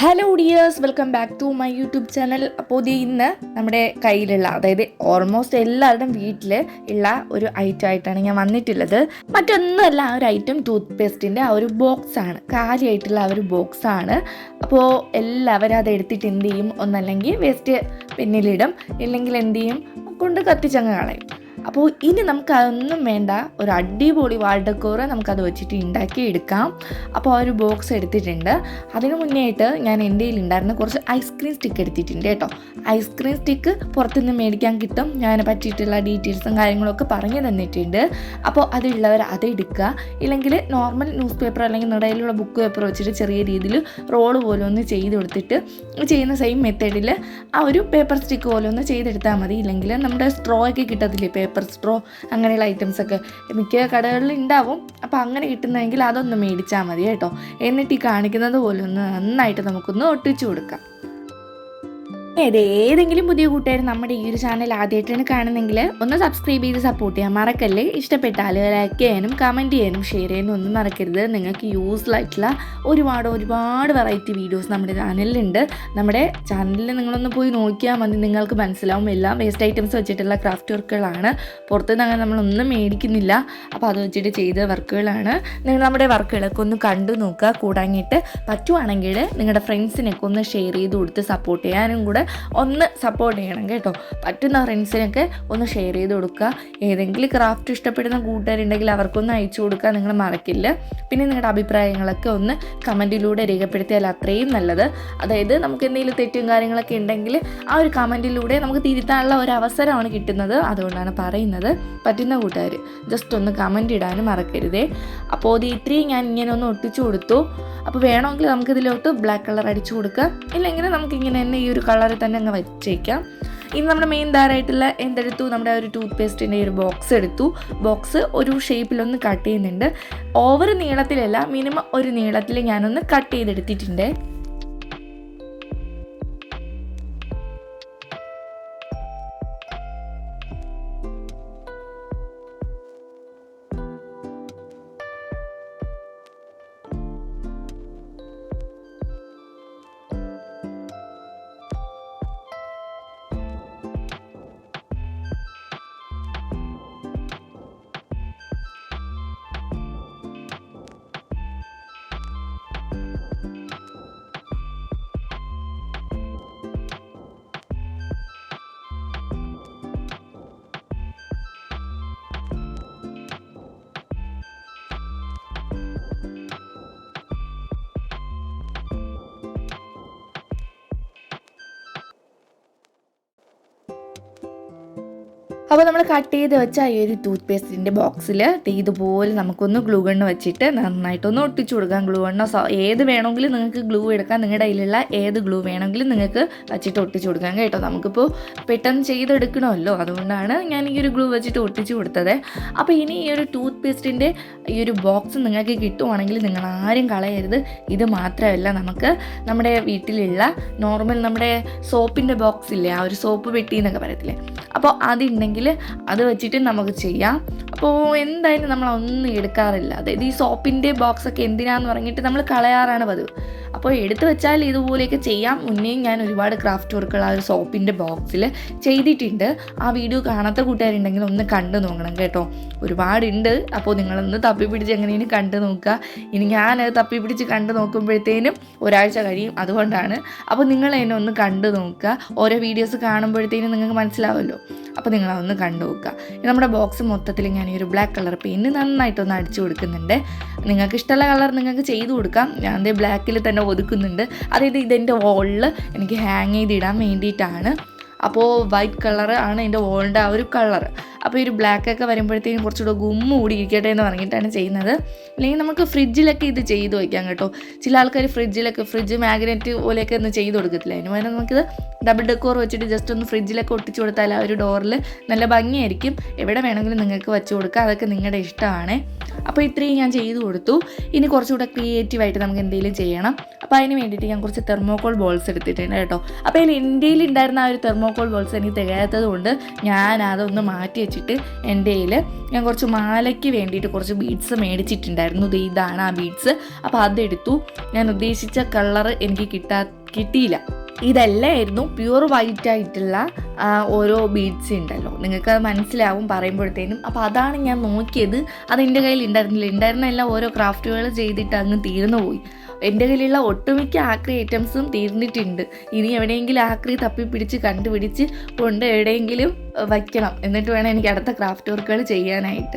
Hello dears welcome back to my YouTube channel അപ്പോൾ ഇത് ഇന്ന് നമ്മുടെ കയ്യിലുള്ള അതായത് ഓൾമോസ്റ്റ് എല്ലാവരുടെയും വീട്ടിൽ ഉള്ള ഒരു ഐറ്റം ആയിട്ടാണ് ഞാൻ വന്നിട്ടുള്ളത്. മറ്റൊന്നുമല്ല ആ ഒരു ഐറ്റം ടൂത്ത് പേസ്റ്റിന്റെ ആ ഒരു ബോക്സ് ആണ്. കാലിയായിട്ടുള്ള ആ ഒരു ബോക്സ് ആണ്. അപ്പോൾ എല്ലാവരും അത് എടുത്തിട്ട് എന്ത് ചെയ്യും? ഒന്നല്ലെങ്കിൽ വേസ്റ്റ് പിന്നിലിടും ഇല്ലെങ്കിൽ എന്ത് ചെയ്യും? കൊണ്ട് കത്തിച്ചങ്ങ് കളയും. അപ്പോൾ ഇനി നമുക്ക് അതൊന്നും വേണ്ട. ഒരു അടിപൊളി വാൾ ഡെക്കോർ നമുക്കത് വെച്ചിട്ട് ഉണ്ടാക്കി എടുക്കാം അപ്പോൾ ആ ഒരു ബോക്സ് എടുത്തിട്ടുണ്ട്. അതിന് മുന്നേ ആയിട്ട് ഞാൻ എന്റെ കയ്യിൽ ഉണ്ടായിരുന്ന കുറച്ച് ഐസ്ക്രീം സ്റ്റിക്ക് എടുത്തിട്ടുണ്ട് കേട്ടോ. ഐസ്ക്രീം സ്റ്റിക്ക് പുറത്തുനിന്ന് മേടിക്കാൻ കിട്ടും. ഞാൻ പറ്റിയിട്ടുള്ള ഡീറ്റെയിൽസും കാര്യങ്ങളൊക്കെ പറഞ്ഞു തന്നിട്ടുണ്ട്. അപ്പോൾ അതുള്ളവർ അത് എടുക്കുക. ഇല്ലെങ്കിൽ നോർമൽ ന്യൂസ് പേപ്പർ അല്ലെങ്കിൽ നിടയിലുള്ള ബുക്ക് പേപ്പർ വെച്ചിട്ട് ചെറിയ രീതിയിൽ റോൾ പോലെ ഒന്ന് ചെയ്ത് കൊടുത്തിട്ട് ചെയ്യുന്ന സെയിം മെത്തേഡിൽ ആ ഒരു പേപ്പർ സ്റ്റിക്ക് പോലെ ഒന്ന് ചെയ്തെടുത്താൽ മതി. ഇല്ലെങ്കിൽ നമ്മുടെ സ്ട്രോ ഒക്കെ കിട്ടത്തില്ലേ പേപ്പർ സ്ട്രോ അങ്ങനെയുള്ള ഐറ്റംസ് ഒക്കെ മിക്ക കടകളിൽ ഉണ്ടാവും അപ്പോൾ അങ്ങനെ കിട്ടുന്നതെങ്കിൽ അതൊന്ന് മേടിച്ചാൽ മതി കേട്ടോ. എന്നിട്ട് ഈ കാണിക്കുന്നത് പോലെ ഒന്ന് നന്നായിട്ട് നമുക്കൊന്ന് ഒട്ടിച്ചു കൊടുക്കാം. ഏത് ഏതെങ്കിലും പുതിയ കൂട്ടുകാർ നമ്മുടെ ഈ ഒരു ചാനൽ ആദ്യമായിട്ടാണ് കാണുന്നെങ്കിൽ ഒന്ന് സബ്സ്ക്രൈബ് ചെയ്ത് സപ്പോർട്ട് ചെയ്യാൻ മറക്കല്ലേ. ഇഷ്ടപ്പെട്ടാൽ ലൈക്ക് ചെയ്യാനും കമന്റ് ചെയ്യാനും ഷെയർ ചെയ്യാനും ഒന്നും മറക്കരുത്. നിങ്ങൾക്ക് യൂസ്ഫുൾ ആയിട്ടുള്ള ഒരുപാട് ഒരുപാട് വെറൈറ്റി വീഡിയോസ് നമ്മുടെ ചാനലിലുണ്ട് നമ്മുടെ ചാനലിൽ നിങ്ങളൊന്ന് പോയി നോക്കിയാൽ മതി. നിങ്ങൾക്ക് മനസ്സിലാവും എല്ലാം വേസ്റ്റ് ഐറ്റംസ് വെച്ചിട്ടുള്ള ക്രാഫ്റ്റ് വർക്കുകളാണ് പുറത്തുനിന്ന് അങ്ങനെ നമ്മളൊന്നും മേടിക്കുന്നില്ല. അപ്പോൾ അത് വെച്ചിട്ട് ചെയ്ത വർക്കുകളാണ് നിങ്ങൾ നമ്മുടെ വർക്കുകളൊക്കെ ഒന്ന് കണ്ടു നോക്കുക. കൂടാങ്ങിയിട്ട് പറ്റുവാണെങ്കിൽ നിങ്ങളുടെ ഫ്രണ്ട്സിനൊക്കെ ഒന്ന് ഷെയർ ചെയ്ത് കൊടുത്ത് സപ്പോർട്ട് ചെയ്യാനും കൂടെ ഒന്ന് സപ്പോർട്ട് ചെയ്യണം കേട്ടോ. പറ്റുന്ന ഫ്രണ്ട്സിനൊക്കെ ഒന്ന് ഷെയർ ചെയ്ത് കൊടുക്കുക. ഏതെങ്കിലും ക്രാഫ്റ്റ് ഇഷ്ടപ്പെടുന്ന കൂട്ടുകാരുണ്ടെങ്കിൽ അവർക്കൊന്ന് അയച്ചു കൊടുക്കുക നിങ്ങൾ മറക്കില്ല. പിന്നെ നിങ്ങളുടെ അഭിപ്രായങ്ങളൊക്കെ ഒന്ന് കമന്റിലൂടെ രേഖപ്പെടുത്തിയാൽ അത്രയും നല്ലത്. അതായത് നമുക്ക് എന്തെങ്കിലും തെറ്റും കാര്യങ്ങളൊക്കെ ഉണ്ടെങ്കിൽ ആ ഒരു കമന്റിലൂടെ നമുക്ക് തിരുത്താനുള്ള ഒരു അവസരമാണ് കിട്ടുന്നത്. അതുകൊണ്ടാണ് പറയുന്നത്. പറ്റുന്ന കൂട്ടുകാർ ജസ്റ്റ് ഒന്ന് കമന്റ് ഇടാനും മറക്കരുതേ. അപ്പോൾ ഇത് ഇത്രയും ഞാൻ ഇങ്ങനെ ഒന്ന് ഒട്ടിച്ചു കൊടുത്തു. അപ്പോൾ വേണമെങ്കിൽ നമുക്കിതിലോട്ട് ബ്ലാക്ക് കളർ അടിച്ചു കൊടുക്കാം. ഇല്ലെങ്കിൽ നമുക്കിങ്ങനെ തന്നെ ഈ ഒരു കളറിൽ തന്നെ അങ്ങ് വെച്ചേക്കാം. ഇനി നമ്മുടെ മെയിൻ ധാരായിട്ടുള്ള എന്തെടുത്തു? നമ്മുടെ ഒരു ടൂത്ത് പേസ്റ്റിന്റെ ഒരു ബോക്സ് എടുത്തു. ബോക്സ് ഒരു ഷേപ്പിലൊന്ന് കട്ട് ചെയ്യുന്നുണ്ട്. ഓവർ നീളത്തിലല്ല മിനിമം ഒരു നീളത്തിൽ ഞാനൊന്ന് കട്ട് ചെയ്തെടുത്തിട്ടുണ്ട്. അപ്പോൾ നമ്മൾ കട്ട് ചെയ്ത് വെച്ച ഈ ഒരു ടൂത്ത് പേസ്റ്റിന്റെ ബോക്സിൽ ഇതുപോലെ നമുക്കൊന്ന് ഗ്ലൂ ഗണ്ണ് വെച്ചിട്ട് നന്നായിട്ടൊന്ന് ഒട്ടിച്ചു കൊടുക്കാം. ഗ്ലൂ ഗണ്ണോ ഏത് വേണമെങ്കിലും നിങ്ങൾക്ക് ഗ്ലൂ എടുക്കാം. നിങ്ങളുടെ കയ്യിലുള്ള ഏത് ഗ്ലൂ വേണമെങ്കിലും നിങ്ങൾക്ക് വെച്ചിട്ട് ഒട്ടിച്ചു കൊടുക്കാം കേട്ടോ. നമുക്കിപ്പോൾ പെട്ടെന്ന് ചെയ്തെടുക്കണമല്ലോ. അതുകൊണ്ടാണ് ഞാൻ ഈ ഒരു ഗ്ലൂ വെച്ചിട്ട് ഒട്ടിച്ചു കൊടുത്തത്. അപ്പോൾ ഇനി ഈ ഒരു ടൂത്ത് പേസ്റ്റിന്റെ ഈ ഒരു ബോക്സ് നിങ്ങൾക്ക് കിട്ടുവാണെങ്കിൽ നിങ്ങൾ ആരും കളയരുത്. ഇത് മാത്രമല്ല നമുക്ക് നമ്മുടെ വീട്ടിലുള്ള നോർമൽ നമ്മുടെ സോപ്പിന്റെ ബോക്സ് ഇല്ലേ ആ ഒരു സോപ്പ് പെട്ടി എന്നൊക്കെ പറയത്തില്ലേ? അപ്പോൾ അതുണ്ടെങ്കിൽ അത് വെച്ചിട്ട് നമുക്ക് ചെയ്യാം. അപ്പോൾ എന്തായാലും നമ്മളൊന്നും എടുക്കാറില്ല. അതായത് ഈ സോപ്പിന്റെ ബോക്സൊക്കെ എന്തിനാന്ന് പറഞ്ഞിട്ട് നമ്മൾ കളയാറാണ് പതിവ്. അപ്പോൾ എടുത്തു വെച്ചാൽ ഇതുപോലെയൊക്കെ ചെയ്യാം. മുന്നേ ഞാൻ ഒരുപാട് ക്രാഫ്റ്റ് വർക്കുകൾ ആ ഒരു സോപ്പിന്റെ ബോക്സിൽ ചെയ്തിട്ടുണ്ട്. ആ വീഡിയോ കാണാത്ത കൂട്ടുകാരുണ്ടെങ്കിൽ ഒന്ന് കണ്ടു നോക്കണം കേട്ടോ. ഒരുപാടുണ്ട്. അപ്പോൾ നിങ്ങളൊന്ന് തപ്പി പിടിച്ച് എങ്ങനെയും കണ്ടു നോക്കുക. ഇനി ഞാൻ തപ്പി പിടിച്ച് കണ്ടു നോക്കുമ്പോഴത്തേനും ഒരാഴ്ച കഴിയും. അതുകൊണ്ടാണ്. അപ്പോൾ നിങ്ങൾ എന്നെ ഒന്ന് കണ്ടു നോക്കുക. ഓരോ വീഡിയോസ് കാണുമ്പോഴത്തേനും നിങ്ങൾക്ക് മനസ്സിലാവുമല്ലോ അപ്പോൾ നിങ്ങൾ അതൊന്ന് കണ്ടു നോക്കുക. നമ്മുടെ ബോക്സ് മൊത്തത്തിൽ ഞാൻ ഈ ഒരു ബ്ലാക്ക് കളർ പെയിന്റ് നന്നായിട്ടൊന്ന് അടിച്ചു കൊടുക്കുന്നുണ്ട്. നിങ്ങൾക്ക് ഇഷ്ടമുള്ള കളർ നിങ്ങൾക്ക് ചെയ്തു കൊടുക്കാം. ഞാൻ ബ്ലാക്കിൽ തന്നെ ഒതുക്കുന്നുണ്ട്. അതായത് ഇതെന്റെ വോളിൽ എനിക്ക് ഹാങ് ചെയ്തിടാൻ വേണ്ടിയിട്ടാണ്. അപ്പോൾ വൈറ്റ് കളർ ആണ് എന്റെ വോളിന്റെ ആ ഒരു കളർ അപ്പോൾ ഈ ഒരു ബ്ലാക്ക് ഒക്കെ വരുമ്പോഴത്തേക്കും കുറച്ചുകൂടെ ഗുമ്മ കൂടി ഇരിക്കട്ടെ എന്ന് പറഞ്ഞിട്ടാണ് ചെയ്യുന്നത്. അല്ലെങ്കിൽ നമുക്ക് ഫ്രിഡ്ജിലൊക്കെ ഇത് ചെയ്ത് വയ്ക്കാം കേട്ടോ. ചില ആൾക്കാർ ഫ്രിഡ്ജിലൊക്കെ ഫ്രിഡ്ജ് മാഗ്നറ്റ് പോലെയൊക്കെ ഒന്ന് ചെയ്ത് കൊടുക്കത്തില്ല. അതിന് പകരം നമുക്കിത് ഡബിൾ ഡെക്കോർ വെച്ചിട്ട് ജസ്റ്റ് ഒന്ന് ഫ്രിഡ്ജിലൊക്കെ ഒട്ടിച്ചു കൊടുത്താൽ ആ ഒരു ഡോറിൽ നല്ല ഭംഗിയായിരിക്കും. എവിടെ വേണമെങ്കിലും നിങ്ങൾക്ക് വെച്ച് കൊടുക്കാം. അതൊക്കെ നിങ്ങളുടെ ഇഷ്ടമാണ്. അപ്പോൾ ഇത്രയും ഞാൻ ചെയ്തു കൊടുത്തു. ഇനി കുറച്ചുകൂടെ ക്രിയേറ്റീവായിട്ട് നമുക്ക് എന്തെങ്കിലും ചെയ്യണം. അപ്പോൾ അതിന് വേണ്ടിയിട്ട് ഞാൻ കുറച്ച് തെർമോക്കോൾ ബോൾസ് എടുത്തിട്ടുണ്ട് കേട്ടോ. അപ്പോൾ അതിൽ ഇന്ത്യയിൽ ഉണ്ടായിരുന്ന ആ ഒരു തെർമോക്കോൾ ബോൾസ് എനിക്ക് തികയാത്തത് കൊണ്ട് ഞാൻ അതൊന്ന് മാറ്റി വെച്ചിട്ട് എന്റെ കയ്യിൽ ഞാൻ കുറച്ച് മാലയ്ക്ക് വേണ്ടിയിട്ട് കുറച്ച് ബീഡ്സ് മേടിച്ചിട്ടുണ്ടായിരുന്നു. ഇത് ഇതാണ് ആ ബീഡ്സ് അപ്പോൾ അതെടുത്തു. ഞാൻ ഉദ്ദേശിച്ച കളർ എനിക്ക് കിട്ടാ കിട്ടിയില്ല. ഇതല്ലായിരുന്നു. പ്യുവർ വൈറ്റ് ആയിട്ടുള്ള ഓരോ ബീഡ്സ് ഉണ്ടല്ലോ. നിങ്ങൾക്ക് അത് മനസ്സിലാവും പറയുമ്പോഴത്തേനും. അപ്പോൾ അതാണ് ഞാൻ നോക്കിയത്. അത് എന്റെ കയ്യിൽ ഉണ്ടായിരുന്നില്ല ഉണ്ടായിരുന്ന എല്ലാം ഓരോ ക്രാഫ്റ്റുകൾ ചെയ്തിട്ട് അങ്ങ് തീർന്നു പോയി. എന്റെ കയ്യിലുള്ള ഒട്ടുമിക്ക ആക്രി ഐറ്റംസും തീർന്നിട്ടുണ്ട്. ഇനി എവിടെയെങ്കിലും ആക്രി തപ്പിപ്പിടിച്ച് കണ്ടുപിടിച്ച് കൊണ്ട് എവിടെയെങ്കിലും വയ്ക്കണം. എന്നിട്ട് വേണം എനിക്ക് അടുത്ത ക്രാഫ്റ്റ് വർക്കുകൾ ചെയ്യാനായിട്ട്.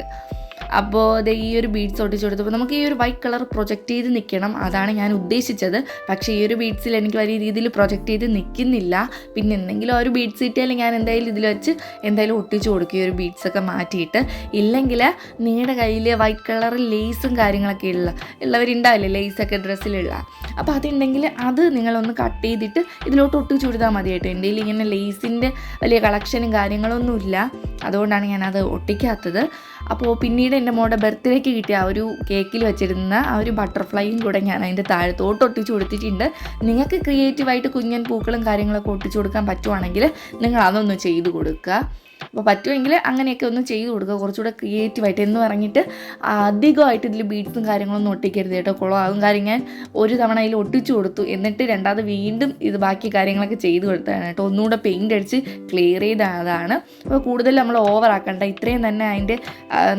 അപ്പോൾ ഇത് ഈ ഒരു ബീഡ്സ് ഒട്ടിച്ച് കൊടുത്തപ്പോൾ നമുക്ക് ഈ ഒരു വൈറ്റ് കളർ പ്രൊജക്റ്റ് ചെയ്ത് നിൽക്കണം അതാണ് ഞാൻ ഉദ്ദേശിച്ചത്. പക്ഷേ ഈ ഒരു ബീഡ്സിൽ എനിക്ക് വലിയ രീതിയിൽ പ്രൊജക്റ്റ് ചെയ്ത് നിൽക്കുന്നില്ല. പിന്നെ എന്തെങ്കിലും ഒരു ബീഡ്സ് കിട്ടിയാലും ഞാൻ എന്തായാലും ഇതിൽ വെച്ച് എന്തായാലും ഒട്ടിച്ച് കൊടുക്കും ഈ ഒരു ബീഡ്സ് ഒക്കെ മാറ്റിയിട്ട്. ഇല്ലെങ്കിൽ നിങ്ങളുടെ കയ്യിൽ വൈറ്റ് കളർ ലേസും കാര്യങ്ങളൊക്കെ ഉള്ള ഉള്ളവരുണ്ടാവില്ലേ ലേസൊക്കെ ഡ്രസ്സിലുള്ള അപ്പോൾ അതുണ്ടെങ്കിൽ അത് നിങ്ങളൊന്ന് കട്ട് ചെയ്തിട്ട് ഇതിലോട്ട് ഒട്ടിച്ച് കൊടുത്താൽ കേട്ടോ. എന്റെ ഇങ്ങനെ ലേസിന്റെ വലിയ കളക്ഷനും കാര്യങ്ങളൊന്നുമില്ല. അതുകൊണ്ടാണ് ഞാനത് ഒട്ടിക്കാത്തത്. അപ്പോൾ പിന്നീട് എന്റെ മോളുടെ ബർത്ത്ഡേക്ക് കിട്ടിയ ആ ഒരു കേക്കിൽ വെച്ചിരുന്ന ആ ഒരു ബട്ടർഫ്ലൈയും കൂടെ ഞാൻ അതിന്റെ താഴത്തോട്ട് ഒട്ടിച്ച് കൊടുത്തിട്ടുണ്ട്. നിങ്ങൾക്ക് ക്രിയേറ്റീവായിട്ട് കുഞ്ഞൻ പൂക്കളും കാര്യങ്ങളൊക്കെ ഒട്ടിച്ചു കൊടുക്കാൻ പറ്റുവാണെങ്കിൽ നിങ്ങൾ അതൊന്ന് ചെയ്തു കൊടുക്കുക അപ്പോൾ പറ്റുമെങ്കിൽ അങ്ങനെയൊക്കെ ഒന്ന് ചെയ്തു കൊടുക്കുക കുറച്ചുകൂടെ ക്രിയേറ്റീവായിട്ട് എന്ന് പറഞ്ഞിട്ട് അധികമായിട്ട് ഇതിൽ ബീഡ്സും കാര്യങ്ങളൊന്നും ഒട്ടിക്കരുത് കേട്ടോ. കുളമാകും കാര്യം ഞാൻ ഒരു തവണ അതിൽ ഒട്ടിച്ചു കൊടുത്തു. എന്നിട്ട് രണ്ടാമത് വീണ്ടും ഇത് ബാക്കി കാര്യങ്ങളൊക്കെ ചെയ്തു കൊടുത്തതാണ് കേട്ടോ. ഒന്നുകൂടെ പെയിന്റ് അടിച്ച് ക്ലിയർ ചെയ്തതാണ്. അപ്പോൾ കൂടുതൽ നമ്മൾ ഓവർ ആക്കണ്ട ഇത്രയും തന്നെ അതിന്റെ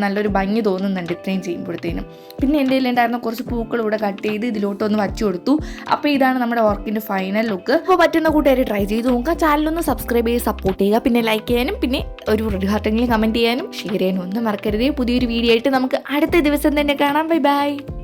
നല്ലൊരു ഭംഗി തോന്നുന്നുണ്ട് ഇത്രയും ചെയ്യുമ്പോഴത്തേനും. പിന്നെ എന്റെ കയ്യിലുണ്ടായിരുന്ന കുറച്ച് പൂക്കൾ ഇവിടെ കട്ട് ചെയ്ത് ഇതിലോട്ടൊന്ന് വച്ചു കൊടുത്തു. അപ്പോൾ ഇതാണ് നമ്മുടെ വർക്കിന്റെ ഫൈനൽ ലുക്ക് അപ്പോൾ പറ്റുന്ന കൂട്ടുകാർ ട്രൈ ചെയ്ത് നോക്കുക. ചാനലൊന്ന് സബ്സ്ക്രൈബ് ചെയ്ത് സപ്പോർട്ട് ചെയ്യുക. പിന്നെ ലൈക്ക് ചെയ്യാനും പിന്നെ ഒരു റെഡ് കമന്റ് ചെയ്യാനും ഷെയർ ചെയ്യാനും ഒന്നും മറക്കരുതേ. പുതിയൊരു വീഡിയോ ആയിട്ട് നമുക്ക് അടുത്ത ദിവസം തന്നെ കാണാം. Bye bye